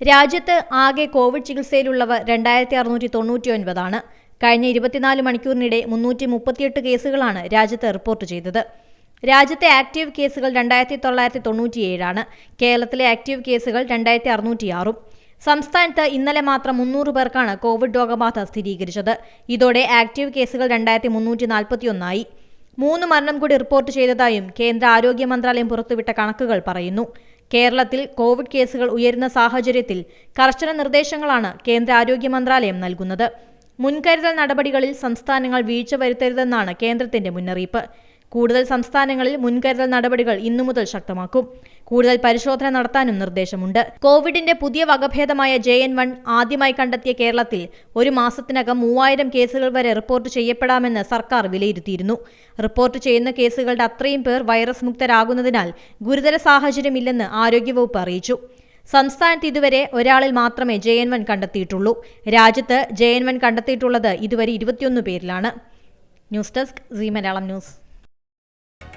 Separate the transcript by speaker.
Speaker 1: രാജ്യത്ത് ആകെ കോവിഡ് ചികിത്സയിലുള്ളവർ രണ്ടായിരത്തി അറുന്നൂറ്റി തൊണ്ണൂറ്റി ഒൻപതാണ് കഴിഞ്ഞ ഇരുപത്തിനാല് മണിക്കൂറിനിടെ മുന്നൂറ്റി മുപ്പത്തിയെട്ട് കേസുകളാണ് രാജ്യത്ത് റിപ്പോർട്ട് ചെയ്തത്. രാജ്യത്തെ ആക്റ്റീവ് കേസുകൾ രണ്ടായിരത്തി തൊള്ളായിരത്തി തൊണ്ണൂറ്റിയേഴാണ് കേരളത്തിലെ ആക്റ്റീവ് കേസുകൾ രണ്ടായിരത്തി അറുന്നൂറ്റിയാറും സംസ്ഥാനത്ത് ഇന്നലെ മാത്രം മുന്നൂറ് പേർക്കാണ് കോവിഡ് രോഗബാധ സ്ഥിരീകരിച്ചത്. ഇതോടെ ആക്റ്റീവ് കേസുകൾ രണ്ടായിരത്തി മുന്നൂറ്റി നാൽപ്പത്തിയൊന്നായി മൂന്ന് മരണം കൂടി റിപ്പോർട്ട് ചെയ്തതായും കേന്ദ്ര ആരോഗ്യ മന്ത്രാലയം പുറത്തുവിട്ട കണക്കുകൾ പറയുന്നു. കേരളത്തിൽ കോവിഡ് കേസുകൾ ഉയരുന്ന സാഹചര്യത്തിൽ കർശന നിർദ്ദേശങ്ങളാണ് കേന്ദ്ര ആരോഗ്യ മന്ത്രാലയം നൽകുന്നത്. മുൻകരുതൽ നടപടികളിൽ സംസ്ഥാനങ്ങൾ വീഴ്ച വരുത്തരുതെന്നാണ് കേന്ദ്രത്തിന്റെ മുന്നറിയിപ്പ്. കൂടുതൽ സംസ്ഥാനങ്ങളിൽ മുൻകരുതൽ നടപടികൾ ഇന്നു മുതൽ ശക്തമാക്കും. കൂടുതൽ പരിശോധന നടത്താനും നിർദ്ദേശമുണ്ട്. കോവിഡിന്റെ പുതിയ വകഭേദമായ ജെ എൻ വൺ ആദ്യമായി കണ്ടെത്തിയ കേരളത്തിൽ ഒരു മാസത്തിനകം മൂവായിരം കേസുകൾ വരെ റിപ്പോർട്ട് ചെയ്യപ്പെടാമെന്ന് സർക്കാർ വിലയിരുത്തിയിരുന്നു. റിപ്പോർട്ട് ചെയ്യുന്ന കേസുകളുടെ അത്രയും പേർ വൈറസ് മുക്തരാകുന്നതിനാൽ ഗുരുതര സാഹചര്യമില്ലെന്ന് ആരോഗ്യവകുപ്പ് അറിയിച്ചു. സംസ്ഥാനത്ത് ഇതുവരെ ഒരാളിൽ മാത്രമേ ജെ എൻ വൺ കണ്ടെത്തിയിട്ടുള്ളൂ. രാജ്യത്ത് ജെ എൻ വൺ കണ്ടെത്തിയിട്ടുള്ളത് ഇതുവരെ ഇരുപത്തിയൊന്ന് പേരിലാണ്. News desk C Malayalam news.